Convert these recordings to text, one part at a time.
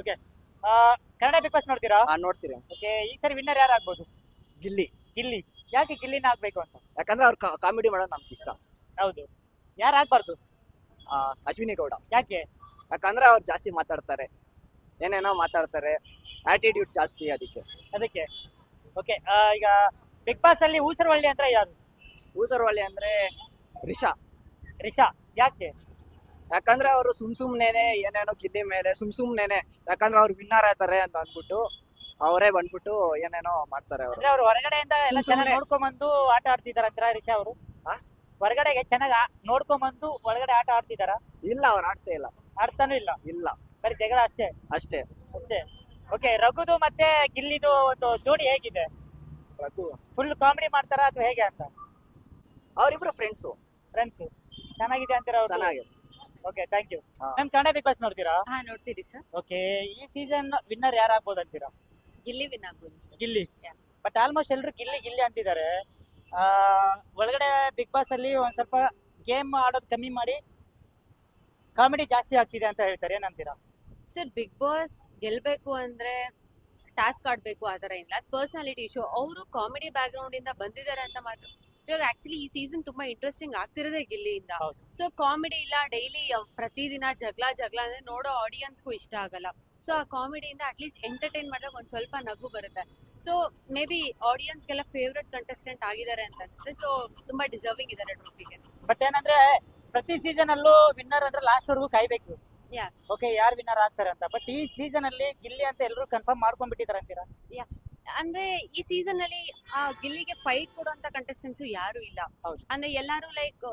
Okay Kannada big boss ನೋಡ್ತೀರಾ? ಆ ನೋಡ್ತೀರಿ. ಓಕೆ ಈ ಸರಿ ವಿನ್ನರ್ ಯಾರು ಆಗ್ಬೋದು? ಗಿಲ್ಲಿ. ಗಿಲ್ಲಿ. ಯಾಕೆ ಗಿಲ್ಲಿನ ಆಗ್ಬೇಕು ಅಂತ? ಯಾಕಂದ್ರೆ ಅವ್ರು ಕಾಮಿಡಿ ಮಾಡೋದು ನಮ್ಗೆ ಇಷ್ಟ. ಹೌದು. ಯಾರು ಆಗ್ಬಾರ್ದು? ಆ, ಅಶ್ವಿನಿ ಗೌಡ. ಯಾಕೆ? ಯಾಕಂದ್ರೆ ಅವ್ರು ಜಾಸ್ತಿ ಮಾತಾಡ್ತಾರೆ. ಏನೇನೋ ಮಾತಾಡ್ತಾರೆ. ಆಟಿಟ್ಯೂಡ್ ಜಾಸ್ತಿ ಅದಕ್ಕೆ. ಅದಕ್ಕೆ. ಓಕೆ ಈಗ ಬಿಗ್ ಬಾಸ್ ಅಲ್ಲಿ ಊಸರವಳ್ಳಿ ಅಂದ್ರೆ ಯಾರು? ಊಸರವಳ್ಳಿ ಅಂದ್ರೆ ರಿಷಾ. ರಿಷಾ. ಯಾಕೆ? ಯಾಕಂದ್ರೆ ಅವರು ಸುಮ್ ಸುಮ್ನೇನೆ ಏನೇನೋ ಗಿಲ್ಲಿ ಮೇಲೆ ಸುಮ್ ಸುಮ್ನೇನೆ ಯಾಕಂದ್ರೆ ಅವ್ರು ವಿನ್ನರ್ ಆಯ್ತಾರೆ ಅಂತ ಅಂದ್ಬಿಟ್ಟು ಅವರೇ ಬಂದ್ಬಿಟ್ಟು ಏನೇನೋ ಮಾಡ್ತಾರೆ ಅವರು. ಅಂದ್ರೆ ಅವ್ರು ಹೊರಗಡೆಯಿಂದ ಎಲ್ಲ ಚೆನ್ನಾಗಿ. ನೋಡ್ಕೊಂಬಂದು ಆಟ ಆಡ್ತಿದಾರಂತ ರಿಷಾ ಅವರು? ಆ? ಹೊರಗಡೆಗೆ ಚೆನ್ನಾಗಿ ನೋಡ್ಕೊಂಬಂದು ಒಳಗಡೆ ಆಟ ಆಡ್ತಿದಾರ? ಇಲ್ಲ ಅವ್ರು ಆಡ್ತಾ ಇಲ್ಲ. ಆಡ್ತಾನೂ ಇಲ್ಲ? ಇಲ್ಲ. ಬರೀ ಜಗಳ ಅಷ್ಟೇ? ಅಷ್ಟೇ. ಅಷ್ಟೇ. ಓಕೆ ರಘುದು ಮತ್ತೆ ಗಿಲ್ಲಿದು ಒಂದು ಜೋಡಿ ಹೇಗಿದೆ? ರಘು. ಫುಲ್ ಕಾಮಿಡಿ ಮಾಡ್ತಾರ ಅಥವಾ ಹೇಗೆ ಅಂತ? ಅವರಿಬ್ರು ಫ್ರೆಂಡ್ಸು ಫ್ರೆಂಡ್ಸ್ ಚೆನ್ನಾಗಿದೆ ಅಂತೀರಾ ಚೆನ್ನಾಗಿದೆ. ಓಕೆ ಥ್ಯಾಂಕ್ ಯು ಹಾ. ಮ್ಯಾಮ್ ಕನ್ನಡ ಬಿಗ್ ಬಾಸ್ ನೋಡ್ತೀರಾ? ಹಾ ನೋಡ್ತೀರಿ ಸರ್ ಓಕೆ ಈ ಸೀಸನ್ ವಿನ್ನರ್ ಯಾರು ಆಗ್ಬೋದು ಅಂತೀರಾ? ಗಿಲ್ಲಿ ವಿನ್ ಆಗ್ಬೋದು sir Gilli. Yeah. But almost ಎಲ್ಲರೂ ಗಿಲ್ಲಿ ಗಿಲ್ಲಿ ಅಂತಿದ್ದಾರೆ. ಆ, ಒಳಗಡೆ ಬಿಗ್ ಬಾಸ್ ಅಲ್ಲಿ ಒಂದ್ ಸ್ವಲ್ಪ ಗೇಮ್ ಆಡೋದು ಕಮ್ಮಿ ಮಾಡಿ ಕಾಮಿಡಿ ಜಾಸ್ತಿ ಆಗ್ತಿದೆ ಅಂತ ಹೇಳ್ತಾರೆ. ಏನಂತೀರಾ ಸರ್ ಬಿಗ್ ಬಾಸ್ ಗೆಲ್ಬೇಕು ಅಂದ್ರೆ ಟಾಸ್ಕ್ ಆಡ್ಬೇಕು ಆ ತರ ಇಲ್ಲ. ಪರ್ಸನಾಲಿಟಿ ಇಶ್ಯೂ ಅವರು ಕಾಮಿಡಿ ಬ್ಯಾಕ್ ಗ್ರೌಂಡ್ ಇಂದ ಬಂದಿದ್ದಾರೆ ಅಂತ ಮಾತ್ರ. ಇವಾಗ ಆಕ್ಚುಲಿ ಈ ಸೀಸನ್ ತುಂಬಾ ಇಂಟ್ರೆಸ್ಟಿಂಗ್ ಆಗ್ತಿರೋದೇ ಗಿಲ್ಲಿಯಿಂದ. ಹೌದು. ಸೊ ಕಾಮಿಡಿ ಇಲ್ಲ ಡೈಲಿ ಪ್ರತಿದಿನ ಜಗಳ ಜಗಳ ಅಂದ್ರೆ ನೋಡೋ ಆಡಿಯನ್ಸ್ಗೂ ಇಷ್ಟ ಆಗಲ್ಲ. ಸೊ ಆ ಕಾಮಿಡಿಯಿಂದ ಅಟ್ಲೀಸ್ಟ್ ಎಂಟರ್ಟೈನ್ ಮಾಡಿದಾಗ ಒಂದ್ ಸ್ವಲ್ಪ ನಗು ಬರುತ್ತೆ. ಸೊ ಮೇ ಬಿ ಆಡಿಯನ್ಸ್ಗೆಲ್ಲ ಫೇವ್ರೆಟ್ ಕಂಟೆಸ್ಟೆಂಟ್ ಆಗಿದ್ದಾರೆ ಅಂತ ಅನ್ಸುತ್ತೆ. ಸೊ ತುಂಬಾ ಡಿಸರ್ವಿಂಗ್ ಇದ್ದಾರೆ ಟ್ರೋಫಿಗೆ ಬಟ್ ಏನಂದ್ರೆ ಪ್ರತಿ ಸೀಸನ್ ಅಲ್ಲೂ ವಿನ್ನರ್ ಅಂದ್ರೆ ಲಾಸ್ಟ್ ವರೆಗೂ ಕಾಯ್ಬೇಕು. Yeah. ಓಕೆ ಯಾರು ವಿನ್ನರ್ ಆಗ್ತಾರೆ ಅಂತ. ಬಟ್ ಈ ಸೀಸನ್ ಅಲ್ಲಿ ಗಿಲ್ಲಿ ಅಂತ ಎಲ್ಲರೂ ಕನ್ಫರ್ಮ್ ಮಾಡ್ಕೊಂಡ್ಬಿಟ್ಟಿದ್ದಾರೆ ಅಂತೀರಾ? ಅಂದ್ರೆ ಈ ಸೀಸನ್ ಅಲ್ಲಿ ಆ ಗಿಲ್ಲಿಗೆ ಫೈಟ್ ಕೊಡುವಂತ ಕಂಟೆಸ್ಟೆಂಟ್ಸ್ ಯಾರು ಇಲ್ಲ. ಹೌದು. ಅಂದ್ರೆ ಎಲ್ಲಾರು ಲೈಕ್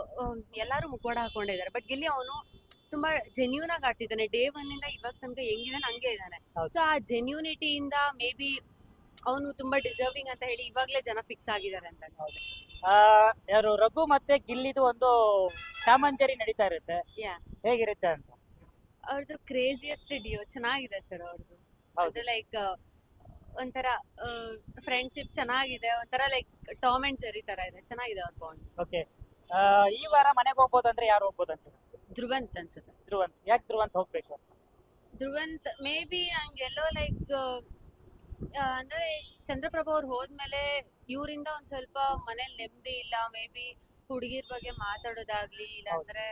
ಎಲ್ಲಾರು ಮುಖವಾಡ ಹಾಕೊಂಡಿದ್ದಾರೆ. ಬಟ್ ಗಿಲ್ಲಿ ಅವನು ತುಂಬಾ ಜೆನ್ಯೂನ್ ಆಗಿ ಆಡ್ತಿದ್ದಾನೆ. ಡೇ ಒನ್ ಇಂದ ಇವಾಗ ತನಕ ಹೆಂಗಿದಾನೆ ಹಂಗೆ ಇದ್ದಾನೆ. ಹೌದು. ಸೊ ಆ ಜೆನ್ಯೂನಿಟಿಯಿಂದ ಮೇ ಬಿ ಅವನು ತುಂಬಾ ಡಿಸರ್ವಿಂಗ್ ಅಂತ ಹೇಳಿ ಇವಾಗ್ಲೇ ಜನ ಫಿಕ್ಸ್ ಆಗಿದ್ದಾರೆ ಅಂತ ಅನ್ಸುತ್ತೆ. ಆ, ಯಾರು ರಘು ಮತ್ತೆ ಗಿಲ್ಲಿದು ಒಂದು ಕಾಮಂಜರಿ ನಡೀತಾ ಇರುತ್ತೆ. Yeah. ಹೇಗಿರುತ್ತೆ ಅಂತ? ಅವ್ರದ್ದು ಕ್ರೇಜಿಯಸ್ಟ್ ಡಿಯೋ ಚೆನ್ನಾಗಿದೆ ಸರ್ ಅವ್ರದ್ದು ಹೌದು. ಅದು ಲೈಕ್ ಒಂಥರ ಫ್ರೆಂಡ್ಶಿಪ್ ಚೆನ್ನಾಗಿದೆ ಒಂಥರ ಲೈಕ್ ಟಾಮ್ ಅಂಡ್ ಜೆರಿ ತರ ಇದೆ. ಚೆನ್ನಾಗಿದೆ ಅವ್ರ ಬಾಂಡ್ ಓಕೆ ಈ ವಾರ ಮನೆಗೆ ಹೋಗ್ಬೋದು ಅಂದ್ರೆ ಯಾರು ಹೋಗ್ಬೋದು ಅಂತ ಧ್ರುವಂತ್ ಅನ್ಸುತ್ತೆ. ಧ್ರುವಂತ್. ಯಾಕೆ ಧ್ರುವಂತ್ ಹೋಗ್ಬೇಕು ಅಂತ? ಧ್ರುವಂತ್ ಮೇ ಬಿ ನಂಗೆಲ್ಲೋ ಲೈಕ್ ಅಂದ್ರೆ ಚಂದ್ರಪ್ರಭಾ ಅವ್ರು ಹೋದ್ಮೇಲೆ ಇವರಿಂದ ಒಂದ್ ಸ್ವಲ್ಪ ಮನೇಲಿ ನೆಮ್ಮದಿ ಇಲ್ಲ ಮೇ ಬಿ ಹುಡುಗಿರ್ ಬಗ್ಗೆ ಮಾತಾಡೋದಾಗ್ಲಿ ಇಲ್ಲಾಂದ್ರೆ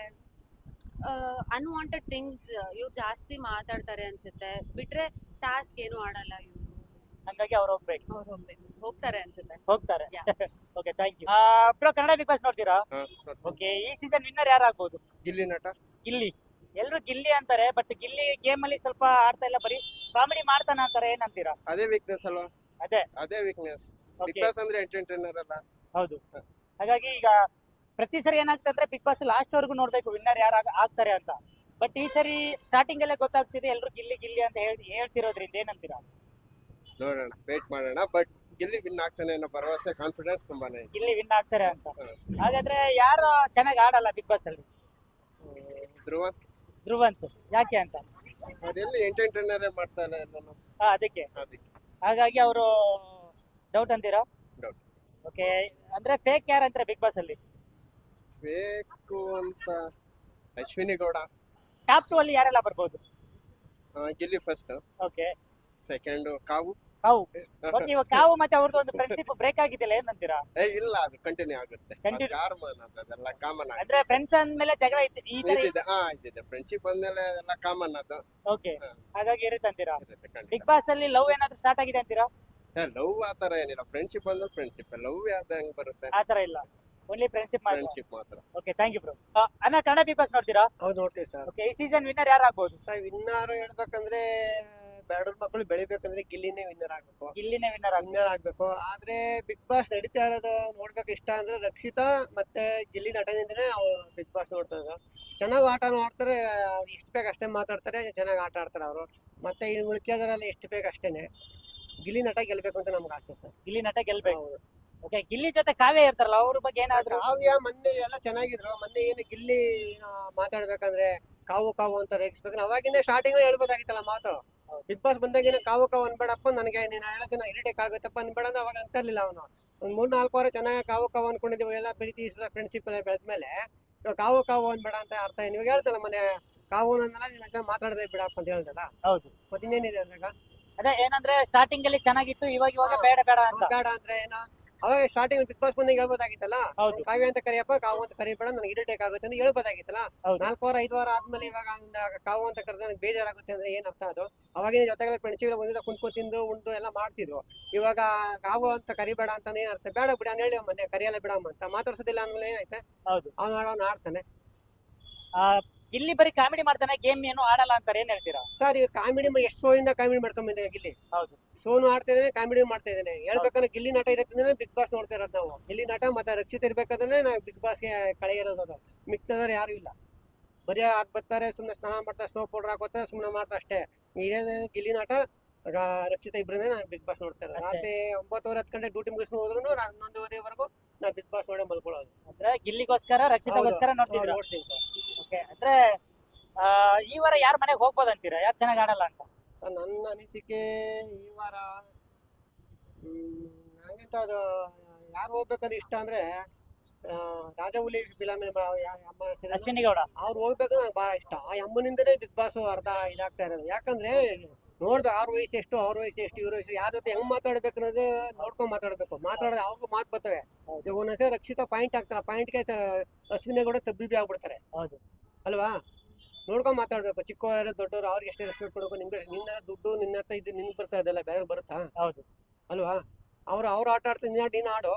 ಅನ್ವಾಂಟೆಡ್ ಥಿಂಗ್ಸ್ ಇವ್ರು ಜಾಸ್ತಿ ಮಾತಾಡ್ತಾರೆ ಅನ್ಸುತ್ತೆ. ಬಿಟ್ರೆ ಟಾಸ್ಕ್ ಏನು ಆಡಲ್ಲ ಇವ್ರು. ಹಂಗಾಗಿ ಅವ್ರು ಹೋಗ್ಬೇಕು. ಅವ್ರು ಹೋಗ್ಬೇಕು. ಹೋಗ್ತಾರೆ ಅನ್ಸುತ್ತೆ. ಹೋಗ್ತಾರೆ. Okay thank you bro Kannada big boss ನೋಡ್ತೀರಾ? ಓಕೆ ಈ ಸೀಸನ್ ವಿನ್ನರ್ ಯಾರು ಆಗ್ಬೋದು ಗಿಲ್ಲಿ ನಟ. ಗಿಲ್ಲಿ. ಎಲ್ರು ಗಿಲ್ಲಿ ಅಂತಾರೆ ಬಟ್ ಗಿಲ್ಲಿ ಗೇಮ್ ಅಲ್ಲಿ ಸ್ವಲ್ಪ ಆಡ್ತಾ ಇಲ್ಲ ಬರೀ ಕಾಮಿಡಿ ಮಾಡ್ತಾನ ಅಂತಾರೆ ಏನಂತೀರಾ? ಅದೇ ವೀಕ್ನೆಸ್ ಅಲ್ವಾ? ಅದೇ. ಅದೇ ವೀಕ್ನೆಸ್ ಬಿಗ್ ಬಾಸ್ ಅಂದ್ರೆ ಎಂಟರ್ಟೈನರ್ ಅಲ್ಲ. ಹೌದು. ಹಾಗಾಗಿ ಈಗ ಪ್ರತಿ ಸರಿ ಏನಾಗ್ತಂದ್ರೆ ಬಿಗ್ ಬಾಸ್ ಲಾಸ್ಟ್ ವರೆಗೂ ನೋಡ್ಬೇಕು ವಿನ್ನರ್ ಯಾರು ಆಗ- ಆಗ್ತಾರೆ ಅಂತ. ಬಟ್ ಈ ಸರಿ ಸ್ಟಾರ್ಟಿಂಗ್ ಅಲ್ಲೇ ಗೊತ್ತಾಗ್ತಿದೆ ಎಲ್ರು ಗಿಲ್ಲಿ ಗಿಲ್ಲಿ ಅಂತ ಹೇಳಿ ಹೇಳ್ತಿರೋದ್ರಿಂದ ಏನಂತೀರಾ? ನೋಡೋಣ ವೇಟ್ ಮಾಡೋಣ ಬಟ್ ಗಿಲ್ಲಿ ವಿನ್ ಆಗ್ತಾನೆ ಅನ್ನೋ ಭರವಸೆ ಕಾನ್ಫಿಡೆನ್ಸ್ ತುಂಬಾನೇ ಇದೆ. ಗಿಲ್ಲಿ ವಿನ್ ಆಗ್ತಾರೆ ಅಂತ. ಹಾಗಾದ್ರೆ ಯಾರು ಚೆನ್ನಾಗಿ ಆಡಲ್ಲ ಬಿಗ್ ಬಾಸ್ ಅಲ್ಲಿ? ಧ್ರುವ ಧ್ರುವಂತ್. ಯಾಕೆ ಅಂತ? ಅವರೆಲ್ಲಿ ಎಂಟರ್ಟೈನರ್ ಮಾಡ್ತಾ ಇಲ್ಲ ಎಲ್ಲಾನು ಹಾ ಅದಕ್ಕೆ. ಅದಕ್ಕೆ. ಹಾಗಾಗಿ ಅವರು ಡೌಟ್ ಅಂತೀರಾ? ಡೌಟ್ ಓಕೆ ಅಂದ್ರೆ ಫೇಕ್ ಯಾರು ಅಂತಾರೆ ಬಿಗ್ ಬಾಸ್ ಅಲ್ಲಿ? ಬೇಕು ಅಂತ ಅಶ್ವಿನಿ ಗೌಡ. ಟಾಪ್ ಟು ಅಲ್ಲಿ ಯಾರೆಲ್ಲ ಬರ್ಬೋದು? ಆ, ಗಿಲ್ಲಿ ಫಸ್ಟ್ ಓಕೆ ಸೆಕೆಂಡ್ ಕಾವು. ಕಾವು. ಮತ್ತೆ ಇವಾಗ ಕಾವು ಮತ್ತೆ ಅವ್ರದ್ದು ಒಂದು ಫ್ರೆಂಡ್ಶಿಪ್ ಬ್ರೇಕ್ ಆಗಿದೆಯಲ್ಲ ಏನಂತೀರಾ? ಏ ಇಲ್ಲ ಅದು ಕಂಟಿನ್ಯೂ ಆಗುತ್ತೆ. Continue. ಕಾಮನ್ ಅದೆಲ್ಲ ಕಾಮನ್ ಅಂದ್ರೆ ಫ್ರೆಂಡ್ಸ್ ಅಂದ್ಮೇಲೆ ಜಗಳ ಇತ್ತು ಈ ತರ ಇದ್ದಿದೆ ಹಾ ಇದ್ದಿದೆ ಫ್ರೆಂಡ್ಶಿಪ್ ಅಂದ್ಮೇಲೆ ಎಲ್ಲ ಕಾಮನ್ ಅದು. ಓಕೆ ಹಾ. ಹಾಗಾಗಿ ಇರುತ್ತೆ ಅಂತೀರಾ? ಇರುತ್ತೆ ಬಿಗ್ ಬಾಸ್ ಅಲ್ಲಿ ಲವ್ ಏನಾದ್ರು ಸ್ಟಾರ್ಟ್ ಆಗಿದೆ ಅಂತೀರಾ? ಲವ್ ಆತರ ಏನಿಲ್ಲ. ಫ್ರೆಂಡ್ಶಿಪ್ ಅಂದ್ರೆ ಫ್ರೆಂಡ್ಶಿಪ್ ಲವ್ ಯಾವ್ದು ಹೆಂಗ್ ಬರುತ್ತೆ? ಆ ತರ ಇಲ್ಲ. ಓನ್ಲಿ ಫ್ರೆಂಡ್ಶಿಪ್ ಮಾತ್ರ. ಫ್ರೆಂಡ್ಶಿಪ್ ಮಾತ್ರ. ಓಕೆ ಥ್ಯಾಂಕ್ ಯು ಬ್ರೋ ಅಣ್ಣ ಕನ್ನಡ ಬಿಗ್ ಬಾಸ್ ನೋಡ್ತೀರಾ? ಹೌದು ನೋಡ್ತೀವಿ ಸರ್. ಓಕೆ ಈ ಸೀಸನ್ ವಿನ್ನರ್ ಯಾರು ಆಗ್ಬೋದು ಸರ್ ವಿನ್ನರ್ ಹೇಳ್ಬೇಕಂದ್ರೆ ಬೇಡೂರ್ ಮಕ್ಕಳು ಬೆಳಿಬೇಕಂದ್ರೆ ಗಿಲ್ಲಿನೇ ವಿನ್ನರ್ ಆಗ್ಬೇಕು. ಗಿಲ್ಲಿನೇ ವಿನ್ನರ್ ವಿನ್ನರ್ ಆಗ್ಬೇಕು. ಆದ್ರೆ ಬಿಗ್ ಬಾಸ್ ನಡೀತಾ ಇರೋದು ನೋಡ್ಬೇಕು ಇಷ್ಟ ಅಂದ್ರೆ ರಕ್ಷಿತಾ ಮತ್ತೆ ಗಿಲ್ಲಿ ನಟನಿಂದನೇ ಬಿಗ್ ಬಾಸ್ ನೋಡ್ತಾ ಇರೋದು. ಚೆನ್ನಾಗಿ ಆಟ ಆಡ್ತಾರೆ ಎಷ್ಟು ಬೇಕು ಅಷ್ಟೇ ಮಾತಾಡ್ತಾರೆ ಚೆನ್ನಾಗಿ ಆಟ ಆಡ್ತಾರೆ ಅವರು. ಮತ್ತೆ ಇನ್ನು ಉಳ್ಕಿಯೋದ್ರಲ್ಲಿ ಎಷ್ಟು ಬೇಕು ಅಷ್ಟೇನೆ. ಗಿಲ್ಲಿ ನಟ ಗೆಲ್ಬೇಕು ಅಂತ ನಮ್ಗೆ ಆಸೆ ಸರ್. ಗಿಲ್ಲಿ ನಟ ಗೆಲ್ಬೇಕು. ಹೌದು. ಓಕೆ ಗಿಲ್ಲಿ ಜೊತೆ ಕಾವ್ಯ ಇರ್ತಾರಲ್ಲ ಅವ್ರ ಬಗ್ಗೆ ಏನಾದ್ರು? ಕಾವ್ಯ ಮೊನ್ನೆ ಎಲ್ಲ ಚೆನ್ನಾಗಿದ್ರು. ಮೊನ್ನೆ ಏನು ಗಿಲ್ಲಿ ಏನೋ ಮಾತಾಡ್ಬೇಕಂದ್ರೆ ಕಾವು ಕಾವು ಅಂತ ರೇಗಿಸ್ಬೇಕು. ಅವಾಗಿಂದ ಸ್ಟಾರ್ಟಿಂಗ್ ಹೇಳ್ಬೋದಾಗಿತ್ತಲ್ಲ ಮಾತು. ಬಿಗ್ ಬಾಸ್ ಬಂದಾಗ ಕಾವು ಕಾವು ಅನ್ಬೇಡಪ್ಪ ನನಗೆ ನೀನು ಹೇಳೋದನ್ನ ಇರಿಟೇಕ್ ಆಗುತ್ತಪ್ಪ ಅನ್ಬೇಡ ಅಂದ್ರೆ ಅವಾಗ ಅಂತರ್ಲಿಲ್ಲ ಅವನು. ಒಂದು ಮೂರ್ ನಾಲ್ಕು ವಾರ ಚೆನ್ನಾಗಿ ಕಾವು ಕಾವು ಅನ್ಕೊಂಡಿದ್ದೀವಿ ಎಲ್ಲ ಪ್ರೀತಿ ಫ್ರೆಂಡ್ಶಿಪ್ ಎಲ್ಲ ಬೆಳೆದ್ಮೇಲೆ ಇವಾಗ ಕಾವು ಕಾವು ಅನ್ಬೇಡ ಅಂತ ಅರ್ಥ ನೀವು ಹೇಳ್ತಲ್ಲ ಮನೆ ಕಾವು ಅನ್ನಲ್ಲ ನೀನು ಅಂತ ಮಾತಾಡದೆ ಬಿಡಪ್ಪ ಅಂತ ಹೇಳ್ದಲ್ಲ? ಹೌದು. ಮತ್ತೆ ಇನ್ನೇನಿದೆ ಅದ್ರಾಗ? ಅದೇ ಏನಂದ್ರೆ ಸ್ಟಾರ್ಟಿಂಗ್ ಅಲ್ಲಿ ಚೆನ್ನಾಗಿತ್ತು ಇವಾಗ ಇವಾಗ ಬೇಡ ಬೇಡ ಅಂತ. ಬೇಡ ಅಂದ್ರೆ ಏನ? ಅವಾಗ ಸ್ಟಾರ್ಟಿಂಗ್ ಬಿಗ್ ಬಾಸ್ ಬಂದಾಗ ಹೇಳ್ಬೋದಾಗಿತ್ತಲ್ಲ? ಹೌದು. ಕಾವ್ಯ ಅಂತ ಕರಿಯಪ್ಪ ಕಾವು ಅಂತ ಕರಿಬೇಡ ನನಗೆ ಇರಿಟೇಕ್ ಆಗುತ್ತೆ ಅಂತ ಹೇಳ್ಬೋದಾಗಿತ್ತಲ್ಲ? ಹೌದು. ನಾಲ್ಕು ವಾರ ಐದು ವಾರ ಆದ್ಮೇಲೆ ಇವಾಗ ಅವ್ನ ಕಾವು ಅಂತ ಕರೆದ್ರೆ ನನಗೆ ಬೇಜಾರಾಗುತ್ತೆ ಅಂದ್ರೆ ಏನ್ ಅರ್ಥ ಅದು? ಅವಾಗಿನ ಜೊತೆಗೆ ಫ್ರೆಂಡ್ಸ್ಗಳು ಒಂದಿಲ್ಲ ಕುಂತ್ಕೊಂಡು ತಿಂದು ಉಂಡು ಎಲ್ಲ ಮಾಡ್ತಿದ್ರು. ಇವಾಗ ಕಾವು ಅಂತ ಕರಿಬೇಡ ಅಂತ ಏನ್ ಅರ್ಥ? ಬೇಡ ಬಿಡ ಹೇಳಿ ಮೊನ್ನೆ ಕರಿಯಲ್ಲ ಬಿಡಮ್ಮ ಅಂತ ಮಾತಾಡ್ಸೋದಿಲ್ಲ ಅಂದ್ಮೇಲೆ ಏನಾಯ್ತೆ? ಹೌದು. ಅವ್ನು ಆಡೋನು ಆಡ್ತಾನೆ. ಆ, ಇಲ್ಲಿ ಬರೀ ಕಾಮಿಡಿ ಮಾಡ್ತಾನೆ ಗೇಮ್ ಏನು ಆಡಲ್ಲ ಅಂತಾರೆ ಏನ್ ಹೇಳ್ತೀರಾ? ಸರ್ ಈಗ ಕಾಮಿಡಿ ಎಷ್ಟು ಇಂದ ಕಾಮಿಡಿ ಮಾಡ್ಕೊಂಡ್ ಬಂದಿದೆ ಗಿಲ್ಲಿ? ಹೌದು. ಸೋನು ಆಡ್ತಾ ಇದ್ದಾನೆ ಕಾಮಿಡಿ ಮಾಡ್ತಾ ಇದ್ದಾನೆ. ಹೇಳ್ಬೇಕಂದ್ರೆ ಗಿಲ್ಲಿ ನಾಟ ಇರತ್ತಂದ್ರೆ ಬಿಗ್ ಬಾಸ್ ನೋಡ್ತಾ ಇರೋದು ನಾವು. ಗಿಲ್ಲಿ ನಟ ಮತ್ತೆ ರಕ್ಷಿತ ಇರ್ಬೇಕಾದ್ರೆ ನಾವು ಬಿಗ್ ಬಾಸ್ಗೆ ಕಳೆ ಇರೋದು ಅದು. ಮಿಕ್ಕಿದವ್ರು ಯಾರು ಇಲ್ಲ. ಬರೀ ಆಗ ಬರ್ತಾರೆ ಸುಮ್ಮನೆ ಸ್ನಾನ ಮಾಡ್ತಾರೆ ಸ್ನೋ ಪೌಡರ್ ಹಾಕೋತಾರೆ ಸುಮ್ಮನೆ ಮಾಡ್ತಾ ಅಷ್ಟೇ. ಇದೇ ಗಿಲ್ಲಿ ನಾಟ ರಕ್ಷಿತ ಇಬ್ಬರನ್ನೇ ನಾನು ಬಿಗ್ ಬಾಸ್ ನೋಡ್ತಾ ಇರೋದು. ರಾತ್ರಿ ಒಂಬತ್ತುವರೆ ಹತ್ತು ಗಂಟೆ ಡ್ಯೂಟಿ ಮುಗಿಸ್ಕೊಂಡು ಹೋದ್ರು ಹನ್ನೊಂದುವರೆವರೆಗೂ ನಾ ಬಿಗ್ ಬಾಸ್ ನೋಡೇ ಮಲ್ಕೊಳ್ಳೋದು ಅಂದ್ರೆ ಗಿಲ್ಲಿಗೋಸ್ಕರ ರಕ್ಷಿತಗೋಸ್ಕರ ನೋಡ್ತೀನಿ ಸರ್. ಓಕೆ ಅಂದ್ರೆ ಆ, ಈ ವಾರ ಯಾರ ಮನೆಗೆ ಹೋಗ್ಬೋದಂತೀರಾ? ಯಾರು ಚೆನ್ನಾಗಿ ಆಡಲ್ಲ ಅಂತ? ಸರ್ ನನ್ನ ಅನಿಸಿಕೆ ಈ ವಾರ ಹ್ಮ್, ನಂಗಂತ ಅದು ಯಾರು ಹೋಗ್ಬೇಕಂತ ಇಷ್ಟ ಅಂದ್ರೆ ಆ, ರಾಜಹುಲಿ ಫಿಲಮ್ ಅಮ್ಮ ಹೆಸರು ಅಶ್ವಿನಿ ಗೌಡ ಅವ್ರು ಹೋಗ್ಬೇಕು ನಂಗೆ ಬಹಳ ಇಷ್ಟ. ಆ ಅಮ್ಮನಿಂದನೇ ಬಿಗ್ ಬಾಸ್ ಅರ್ಧ ಇದಾಗ್ತಾ ಇರೋದು. ಯಾಕಂದ್ರೆ ನೋಡ್ಬೇಕು ಅವ್ರ ವಯಸ್ಸು ಎಷ್ಟು ಅವ್ರ ವಯಸ್ಸು ಎಷ್ಟು ಇವ್ರ ವಯಸ್ಸು ಯಾರ ಜೊತೆ ಹೆಂಗ್ ಮಾತಾಡ್ಬೇಕು ಅನ್ನೋದು ನೋಡ್ಕೊಂಡ್ ಮಾತಾಡ್ಬೇಕು. ಮಾತಾಡೋದು ಅವ್ರಿಗೂ ಮಾತು ಬರ್ತವೆ. ಈಗ ಒಂದೊಂದ್ಸರಿ ರಕ್ಷಿತ ಪಾಯಿಂಟ್ ಹಾಕ್ತಾರೆ. ಪಾಯಿಂಟ್ಗೆ ಅಶ್ವಿನಿ ಕೂಡ ತಬ್ಬಿಬಿ ಆಗ್ಬಿಡ್ತಾರೆ. ಹೌದು. ಅಲ್ವಾ? ನೋಡ್ಕೊಂಡು ಮಾತಾಡ್ಬೇಕು. ಚಿಕ್ಕವರು ದೊಡ್ಡವರು ಅವ್ರಿಗೆ ಎಷ್ಟು ರೆಸ್ಪೆಕ್ಟ್ ಕೊಡಬೇಕು. ನಿಮ್ಗೆ ನಿನ್ನ ದುಡ್ಡು ನಿನ್ನ ಹತ್ರ ಇದು ನಿನ್ಗೆ ಬರ್ತಾ ಇದೆಲ್ಲ ಬೇರೆ ಬರುತ್ತಾ? ಹೌದು. ಅಲ್ವಾ? ಅವ್ರು ಅವ್ರು ಆಟ ಆಡ್ತೀನಿ ನೀನು ನೀನು ಆಡು.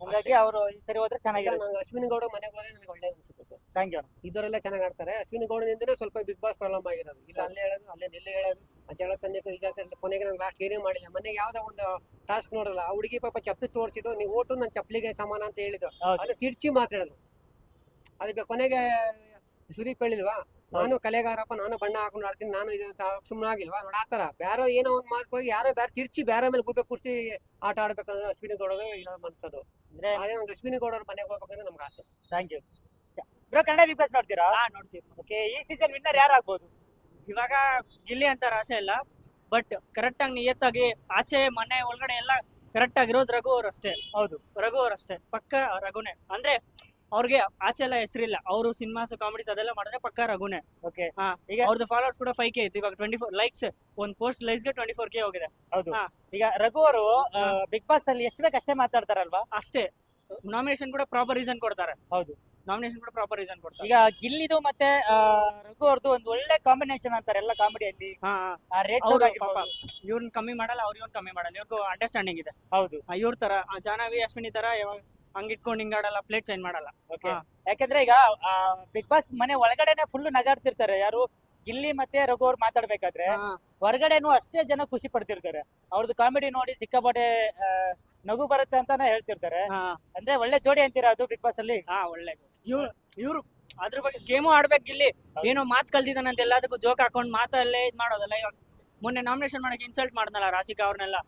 ಹಾಗಾಗಿ ಅವರು ಸರಿ ಹೋದ್ರೆ ಈಗ ಚೆನ್ನಾಗಿರುತ್ತೆ ಅಶ್ವಿನಿ ಗೌಡ ಮನೆಗೆ ಹೋದ್ರೆ ನನಗೆ ಒಳ್ಳೇದು ಅನ್ಸುತ್ತೆ ಸರ್. ಥ್ಯಾಂಕ್ ಯು ಇದರೆಲ್ಲ ಚೆನ್ನಾಗಿ ಆಡ್ತಾರೆ. ಅಶ್ವಿನಿ ಗೌಡನಿಂದನೇ ಸ್ವಲ್ಪ ಬಿಗ್ ಬಾಸ್ ಪ್ರಾಬ್ಲಮ್ ಆಗಿರೋದು. ಇಲ್ಲ ಅಲ್ಲೇ ಹೇಳೋದು ಅಲ್ಲೇ ನಿಲ್ಲೇ ಹೇಳೋದು. ಜಗಳ ತಂದೆ ಈಗ ಕೊನೆಗೆ ನಾನು ಲಾಸ್ಟ್ ಏನೇ ಮಾಡಿಲ್ಲ. ಮನೆಗೆ ಯಾವ್ದೋ ಒಂದು ಟಾಸ್ಕ್ ನೋಡಲ್ಲ ಆ ಹುಡುಗಿ ಪಾಪ ಚಪ್ಪಲಿ ತೋರಿಸಿದ್ದು ನೀವು ಓಟು ನನ್ನ ಚಪ್ಪಲಿಗೆ ಸಮಾನ ಅಂತ ಹೇಳಿದ್ದು. ಅದು ತಿರ್ಚಿ ಮಾತಾಡಿದ್ರು. ಅದಕ್ಕೆ ಕೊನೆಗೆ ಸುದೀಪ್ ಹೇಳಿಲ್ವಾ ನಾನು ಕಲೆಗಾರಪ್ಪ ನಾನು ಬಣ್ಣ ಹಾಕೊಂಡು ಆಡ್ತೀನಿ ನಾನು ಇದು ಸುಮ್ಮನೆ ಆಗಿಲ್ವಾ? ನೋಡಿ ಆತರ ಬೇರೆ ಏನೋ ಒಂದು ಮಾತು ಯಾರೋ ಬೇರೆ ತಿರ್ಚಿ ಬೇರೆ ಮೇಲೆ ಗುಬ್ಬೆ ಕೂರಿಸಿ ಆಟ ಆಡ್ಬೇಕನ್ನೋದು ಅಶ್ವಿನಿ ಗೌಡರು ಇಲ್ಲ ಮನ್ಸದು. ಅಂದ್ರೆ ಅದೇ ಒಂದು ಅಶ್ವಿನಿ ಗೌಡರ ಮನೆಗೆ ಹೋಗ್ಬೇಕಂದ್ರೆ ನಮ್ಗೆ ಆಸೆ. Thank you bro Kannada big boss ನೋಡ್ತೀರಾ? ಹಾ ನೋಡ್ತೀವಿ. ಓಕೆ ಈ ಸೀಸನ್ ವಿನ್ನರ್ ಯಾರು ಆಗ್ಬೋದು ಇವಾಗ ಗಿಲ್ಲಿ ಅಂತ ಆಸೆ ಇಲ್ಲ ಬಟ್ ಕರೆಕ್ಟ್ ಆಗಿ ನಿಯತ್ತಾಗಿ ಆಚೆ ಮನೆ ಒಳಗಡೆ ಎಲ್ಲ ಕರೆಕ್ಟ್ ಆಗಿರೋದು ರಘು ಅವ್ರು ಅಷ್ಟೇ. ಹೌದು. ರಘು ಅವ್ರು ಅಷ್ಟೇ. ಪಕ್ಕ ರಘುನೇ. ಅಂದ್ರೆ ಅವ್ರಿಗೆ ಆಚೆ ಎಲ್ಲ ಹೆಸರಿಲ್ಲ. ಅವರು ಸಿನಿಮಾಸ್ ಕಾಮಿಡೀಸ್ ಅದೆಲ್ಲ ಮಾಡಿದ್ರೆ ಪಕ್ಕ ರಘುನೆ. ಓಕೆ ಹಾ. ಈಗ ಅವ್ರದ್ದು ಫಾಲೋವರ್ಸ್ ಕೂಡ ಫೈವ್ ಕೆ ಇತ್ತು. ಇವಾಗ ಟ್ವೆಂಟಿ ಫೋರ್ ಲೈಕ್ಸ್ ಒಂದ್ ಪೋಸ್ಟ್ ಲೈಕ್ಸ್ಗೆ ಟ್ವೆಂಟಿ ಫೋರ್ ಕೆ ಹೋಗಿದೆ. ಹೌದು. ಹಾ. ಈಗ ರಘು ಅವರು ಬಿಗ್ ಬಾಸ್ ಅಲ್ಲಿ ಎಷ್ಟು ಬೇಕು ಅಷ್ಟೇ ಮಾತಾಡ್ತಾರಲ್ವಾ? ಅಷ್ಟೇ. ನಾಮಿನೇಷನ್ ಕೂಡ ಪ್ರಾಪರ್ ರೀಸನ್ ಕೊಡ್ತಾರೆ. ಹೌದು. ನಾಮಿನೇಷನ್ ಕೂಡ ಪ್ರಾಪರ್ ರೀಸನ್ ಕೊಡ್ತಾರೆ. ಈಗ ಗಿಲ್ಲಿದು ಮತ್ತೆ ಆ, ರಘು ಅವ್ರದ್ದು ಒಂದು ಒಳ್ಳೆ ಕಾಂಬಿನೇಷನ್ ಅಂತಾರೆ ಎಲ್ಲ ಕಾಮಿಡಿಯಲ್ಲಿ ಹಾ ರೇಟ್ ಅವ್ರು ಪಾಪ ಇವ್ರನ್ನ ಕಮ್ಮಿ ಮಾಡಲ್ಲ ಅವ್ರ ಇವ್ರನ್ನ ಕಮ್ಮಿ ಮಾಡಲ್ಲ. ಇವ್ರಿಗೂ ಅಂಡರ್ಸ್ಟ್ಯಾಂಡಿಂಗ್ ಇದೆ. ಹೌದು. ಇವ್ರ ತರ ಆ ಜಾಹ್ನವಿ ಅಶ್ವಿನಿ ತರ ಯಾವಾಗ ಹಂಗ್ ಇಟ್ಕೊಂಡು ಹಿಂಗಾಡಲ್ಲ ಪ್ಲೇಟ್ ಚೇಂಜ್ ಮಾಡಲ್ಲ. ಹಾ. ಯಾಕಂದ್ರೆ ಈಗ ಬಿಗ್ ಬಾಸ್ ಮನೆ ಒಳಗಡೆನೆ ಫುಲ್ ನಗಾಡ್ತಿರ್ತಾರೆ. ಯಾರು ಗಿಲ್ಲಿ ಮತ್ತೆ ರಘು ಅವ್ರು ಮಾತಾಡ್ಬೇಕಾದ್ರೆ ಹಾ. ಹೊರಗಡೆನು ಅಷ್ಟೇ ಜನ ಖುಷಿ ಪಡ್ತಿರ್ತಾರೆ. ಅವ್ರದ್ದು ಕಾಮಿಡಿ ನೋಡಿ ಸಿಕ್ಕಾಪಟ್ಟೆ ಆ, ನಗು ಬರುತ್ತೆ ಅಂತಾನೆ ಹೇಳ್ತಿರ್ತಾರೆ. ಹಾ. ಅಂದ್ರೆ ಒಳ್ಳೆ ಜೋಡಿ ಅಂತೀರಾ ಅದು ಬಿಗ್ ಬಾಸ್ ಅಲ್ಲಿ? ಹಾ ಒಳ್ಳೆ ಇವ್ರು ಇವ್ರು ಅದ್ರ ಬಗ್ಗೆ ಗೇಮು ಆಡ್ಬೇಕು ಇಲ್ಲಿ ಏನೋ ಮಾತ್ ಕಲ್ತಿದ್ದಾನೆ ಅಂತ ಎಲ್ಲದಕ್ಕೂ ಜೋಕ್ ಹಾಕೊಂಡ್ ಮಾತಲ್ಲೇ ಇದ್ ಮಾಡೋದಲ್ಲ. ಇವಾಗ ಮೊನ್ನೆ ನಾಮಿನೇಷನ್ ಮಾಡಕ್ಕೆ ಇನ್ಸಲ್ಟ್ ಮಾಡ್ದಲ್ಲ ರಾಶಿಕಾ ಅವ್ರನ್ನೆಲ್ಲ.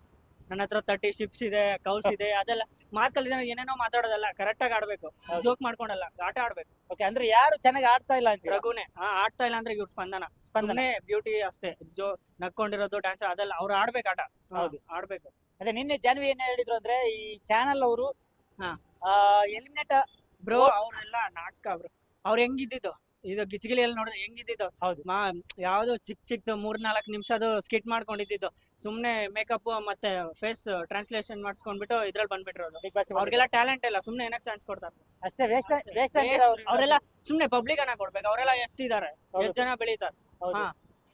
ನನ್ನ ಹತ್ರ ತರ್ಟಿ ಶಿಪ್ಸ್ ಇದೆ ಕೌಸ್ ಇದೆ ಅದೆಲ್ಲ ಮಾತ್ ಏನೇನೋ ಮಾತಾಡೋದಲ್ಲ ಕರೆಕ್ಟ್ ಆಗಿ ಆಡ್ಬೇಕು. ಜೋಕ್ ಮಾಡ್ಕೊಂಡಲ್ಲ ಆಟ ಆಡ್ಬೇಕು. ಓಕೆ ಅಂದ್ರೆ ಯಾರು ಚೆನ್ನಾಗಿ ಆಡ್ತಾ ಇಲ್ಲ ಅಂತ ರಘುನೆ ಆಡ್ತಾ ಇಲ್ಲ ಅಂದ್ರೆ ಇವ್ರ ಸ್ಪಂದನ. ಸ್ಪಂದನ. ಸ್ಪಂದನೆ ಬ್ಯೂಟಿ ಅಷ್ಟೇ ಜೋ ನಕ್ಕೊಂಡಿರೋದು ಡ್ಯಾನ್ಸ್ ಅದೆಲ್ಲ ಅವ್ರು ಆಡ್ಬೇಕು ಆಟ. ಹೌದು. ಆಡ್ಬೇಕು. ಅದೇ ನಿನ್ನೆ ಜಾನ್ವಿ ಏನ್ ಹೇಳಿದ್ರು ಅಂದ್ರೆ ಈ ಚಾನಲ್ ಅವರು ಹಾ. ಎಲಿಮಿನೇಟ್ ಬ್ರೋ ಅವ್ರೆಲ್ಲ ನಾಟಕ ಬ್ರೋ ಅವ್ರು ಹೆಂಗಿದ್ದಿದ್ದು ಇದು ಗಿಚ್ಗಿಲಿಯಲ್ಲಿ ನೋಡಿದ್ರೆ ಹೆಂಗಿದ್ದಿತ್ತು. ಹೌದು. ಮಾ ಯಾವ್ದು ಚಿಕ್ಕ ಚಿಕ್ಕದು ಮೂರ್ ನಾಲ್ಕು ನಿಮಿಷದು ಸ್ಕಿಟ್ ಮಾಡ್ಕೊಂಡಿದ್ದು ಸುಮ್ನೆ ಮೇಕಪ್ ಮತ್ತೆ ಫೇಸ್ ಟ್ರಾನ್ಸ್ಲೇಷನ್ ಮಾಡಿಸ್ಕೊಂಡ್ಬಿಟ್ಟು ಇದ್ರಲ್ಲಿ ಬಂದ್ಬಿಟ್ರು ಅವ್ರಿಗೆಲ್ಲ ಟ್ಯಾಲೆಂಟ್ ಇಲ್ಲ ಸುಮ್ನೆ ಏನಕ್ಕೆ ಚಾನ್ಸ್ ಕೊಡ್ತಾರೆ? ಅಷ್ಟೇ ವೇಸ್ಟ್ ವೇಸ್ಟ್. ಅವರೆಲ್ಲ ಸುಮ್ನೆ ಪಬ್ಲಿಕ್ ಅನ್ನ ಕೊಡ್ಬೇಕು. ಅವರೆಲ್ಲ ಎಷ್ಟಿದ್ದಾರೆ? ಎಷ್ಟು ಜನ ಬೆಳೀತಾರೆ? ಹಾ.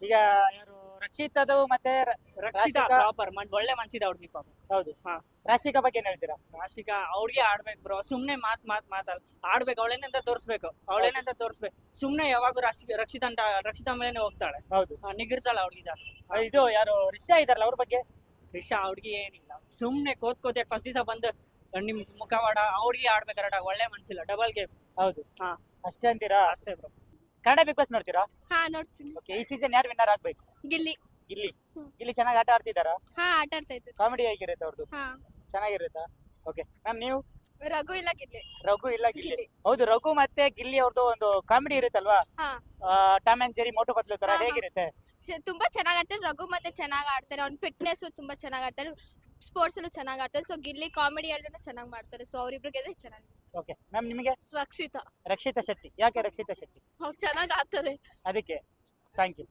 ಈಗ ಯಾರು ರಕ್ಷಿತ್ ಅದು ಮತ್ತೆ ರಕ್ಷಿತಾ ಪ್ರಾಪರ್ ಒಳ್ಳೆ ಮನ್ಸಿದೆ ಅವ್ರಿಗೆ ಪಾಪ. ಹೌದು. ಹಾ. ರಾಶಿಕಾ ಬಗ್ಗೆ ಏನ್ ಹೇಳ್ತೀರಾ? ರಾಶಿಕಾ ಅವ್ರಿಗೆ ಆಡ್ಬೇಕು ಬ್ರೋ ಸುಮ್ನೆ ಮಾತ್ ಮಾತ್ ಮಾತಲ್ಲ. ಆಡ್ಬೇಕು ಅವಳೇನಂತ ತೋರ್ಸ್ಬೇಕು. ಅವಳೇನಂತ ತೋರ್ಸ್ಬೇಕು. ಸುಮ್ನೆ ಯಾವಾಗ ರಾಶಿ ರಕ್ಷಿತ ಅಂತ ರಕ್ಷಿತಾ ಮೇಲೆ ಹೋಗ್ತಾಳೆ. ಹೌದು. ಆ, ನಿಗಿರ್ತಾಳ ಅವ್ರಿಗೆ ಜಾಸ್ತಿ. ಇದು ಯಾರು ರಿಷಾ ಇದಾರಲ್ಲ ಅವ್ರ ಬಗ್ಗೆ? ರಿಷಾ ಅವ್ರಿಗೆ ಏನಿಲ್ಲ. ಸುಮ್ನೆ ಕೋತ್ ಕೋತೆ ಫಸ್ಟ್ ದಿವಸ ಬಂದು ನಿಮ್ ಮುಖವಾಡ ಅವ್ರಿಗೆ ಆಡ್ಬೇಕು ಕರೆಕ್ಟ್ ಒಳ್ಳೆ ಮನ್ಸಿಲ್ಲ ಡಬಲ್ ಗೇಮ್ ಹೌದು. ಹಾ. ಅಷ್ಟೇ ಅಂತೀರಾ? ಅಷ್ಟೇ ಬ್ರೋ ಕನ್ನಡ ಬಿಗ್ ಬಾಸ್ ನೋಡ್ತೀರಾ? ಹಾ ನೋಡ್ತೀನಿ. ಓಕೆ ಈ ಸೀಸನ್ ಯಾರು ವಿನ್ನರ್ ಆಗ್ಬೇಕು? ಗಿಲ್ಲಿ. ಗಿಲ್ಲಿ. ಗಿಲ್ಲಿ ಚೆನ್ನಾಗಿ ಆಟ ಆಡ್ತಿದಾರಾ ಹಾ ಆಟ ಆಡ್ತಾ ಇತ್ತು ಕಾಮಿಡಿ ಆಗಿರುತ್ತೆ ಅವ್ರದ್ದು ಹಾ. ಚೆನ್ನಾಗಿರುತ್ತಾ? ಓಕೆ ಮ್ಯಾಮ್ ನೀವು? ರಘು ಇಲ್ಲ ಗಿಲ್ಲಿ. ರಘು ಇಲ್ಲ ಗಿಲ್ಲಿ. ಗಿಲ್ಲಿ. ಹೌದು ರಘು ಮತ್ತೆ ಗಿಲ್ಲಿ ಅವ್ರದ್ದು ಒಂದು ಕಾಮಿಡಿ ಇರುತ್ತಲ್ವಾ? ಹಾ. ಟಾಮ್ ಅಂಡ್ ಜೆರಿ ಮೋಟು ಬದಲು ತರ ಹಾ, ಹಾ. ಹೇಗಿರುತ್ತೆ? ಚೆ- ತುಂಬಾ ಚೆನ್ನಾಗಿ ಆಡ್ತಾರೆ. ರಘು ಮತ್ತೆ ಚೆನ್ನಾಗ್ ಆಡ್ತಾರೆ. ಅವ್ನ ಫಿಟ್ನೆಸ್ ತುಂಬಾ ಚೆನ್ನಾಗ್ ಆಡ್ತಾರೆ. ಸ್ಪೋರ್ಟ್ಸ್ ಅಲ್ಲೂ ಚೆನ್ನಾಗಿ ಆಡ್ತಾರೆ. ಸೊ ಗಿಲ್ಲಿ ಕಾಮಿಡಿಯಲ್ಲೂ ಚೆನ್ನಾಗ್ ಮಾಡ್ತಾರೆ. ಸೊ ಅವ್ರಿಬ್ರು ಗೆದ್ರೆ ಚೆನ್ನಾಗಿ ಓಕೆ ಮ್ಯಾಮ್ ನಿಮಗೆ? ರಕ್ಷಿತಾ. ರಕ್ಷಿತಾ ಶೆಟ್ಟಿ. ಯಾಕೆ ರಕ್ಷಿತಾ ಶೆಟ್ಟಿ? ಅವ್ರು ಚೆನ್ನಾಗಿ ಆಡ್ತಾರೆ. ಅದಕ್ಕೆ. Thank you